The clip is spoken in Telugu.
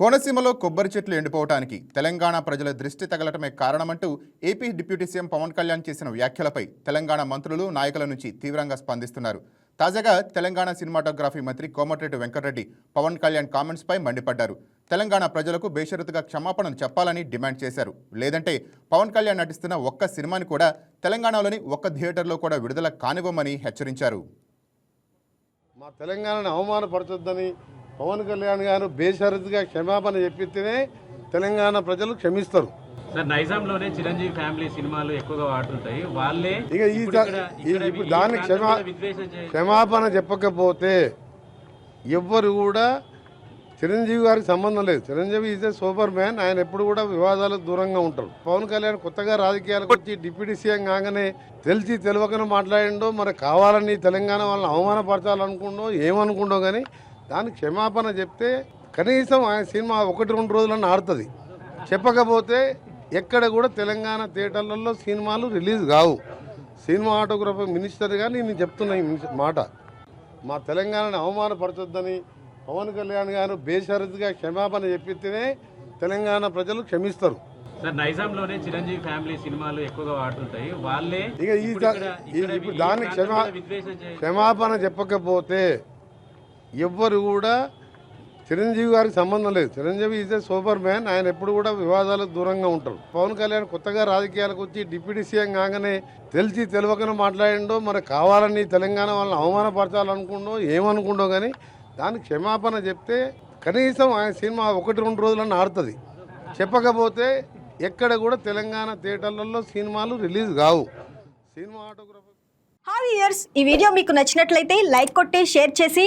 కోనసీమలో కొబ్బరి చెట్లు ఎండిపోవటానికి తెలంగాణ ప్రజల దృష్టి తగలటమే కారణమంటూ AP deputy CM Pawan Kalyan చేసిన వ్యాఖ్యలపై తెలంగాణ మంత్రులు నాయకుల నుంచి తీవ్రంగా స్పందిస్తున్నారు. తాజాగా తెలంగాణ సినిమాటోగ్రఫీ మంత్రి కోమటిరెడ్డి వెంకటరెడ్డి పవన్ కళ్యాణ్ కామెంట్స్పై మండిపడ్డారు. తెలంగాణ ప్రజలకు బేషరతుగా క్షమాపణలు చెప్పాలని డిమాండ్ చేశారు. లేదంటే పవన్ కళ్యాణ్ నటిస్తున్న ఒక్క సినిమాని కూడా తెలంగాణలోని ఒక్క థియేటర్లో కూడా విడుదల కానివ్వమని హెచ్చరించారు. మా తెలంగాణను అవమానపరచొద్దని పవన్ కళ్యాణ్ గారు బేషరతుగా క్షమాపణ చెప్పితేనే తెలంగాణ ప్రజలు క్షమిస్తారు. సార్ నైజాంలోనే చిరంజీవి ఫ్యామిలీ సినిమాలు ఎక్కువగా వాడుతుంటాయి. వాళ్ళే ఇక ఇప్పుడు దాన్ని క్షమా క్షమాపణ చెప్పకపోతే ఎవ్వరు కూడా చిరంజీవి గారికి సంబంధం లేదు. Chiranjeevi is a super man ఆయన ఎప్పుడు కూడా వివాదాలకు దూరంగా ఉంటారు. పవన్ కళ్యాణ్ కొత్తగా రాజకీయాలకు వచ్చి డిప్యూటీ సీఎం కాగానే తెలిసి తెలియకనే మాట్లాడిండో మరి కావాలని తెలంగాణ వాళ్ళని అవమానపరచాలనుకుండో ఏమనుకుండో కానీ దానికి క్షమాపణ చెప్తే కనీసం ఆయన సినిమా ఒకటి రెండు రోజులన్నా ఆడుతుంది. చెప్పకపోతే ఎక్కడ కూడా తెలంగాణ థియేటర్లలో సినిమాలు రిలీజ్ కావు. సినిమా ఆటోగ్రఫీ మినిస్టర్గా నేను చెప్తున్నా ఈ మాట. మా తెలంగాణను అవమానపరచొద్దని పవన్ కళ్యాణ్ గారు బేషరతుగా క్షమాపణ చెప్పితేనే తెలంగాణ ప్రజలు క్షమిస్తారు. సార్ నైజాంలోనే చిరంజీవి ఫ్యామిలీ సినిమాలు ఎక్కువగా వాళ్ళే ఇక ఇప్పుడు దానికి క్షమా క్షమాపణ చెప్పకపోతే ఎవ్వరు కూడా చిరంజీవి గారికి సంబంధం లేదు. Chiranjeevi is a super man ఆయన ఎప్పుడు కూడా వివాదాలకు దూరంగా ఉంటారు. పవన్ కళ్యాణ్ కొత్తగా రాజకీయాలకు వచ్చి డిప్యూటీ సీఎం కాగానే తెలిసి తెలియకనే మాట్లాడిండో మరి కావాలని తెలంగాణ వాళ్ళని అవమానపరచాలనుకుండో ఏమనుకుండో కానీ దానికి క్షమాపణ చెప్తే కనీసం ఆయన సినిమా ఒకటి రెండు రోజులన్నా ఆడుతుంది. చెప్పకపోతే ఎక్కడ కూడా తెలంగాణ థియేటర్లలో సినిమాలు రిలీజ్ కావు. సినిమా ఆటోగ్రాఫర్ హాయ్ ఇయర్స్ ఈ వీడియో మీకు నచ్చినట్లయితే లైక్ కొట్టి షేర్ చేసి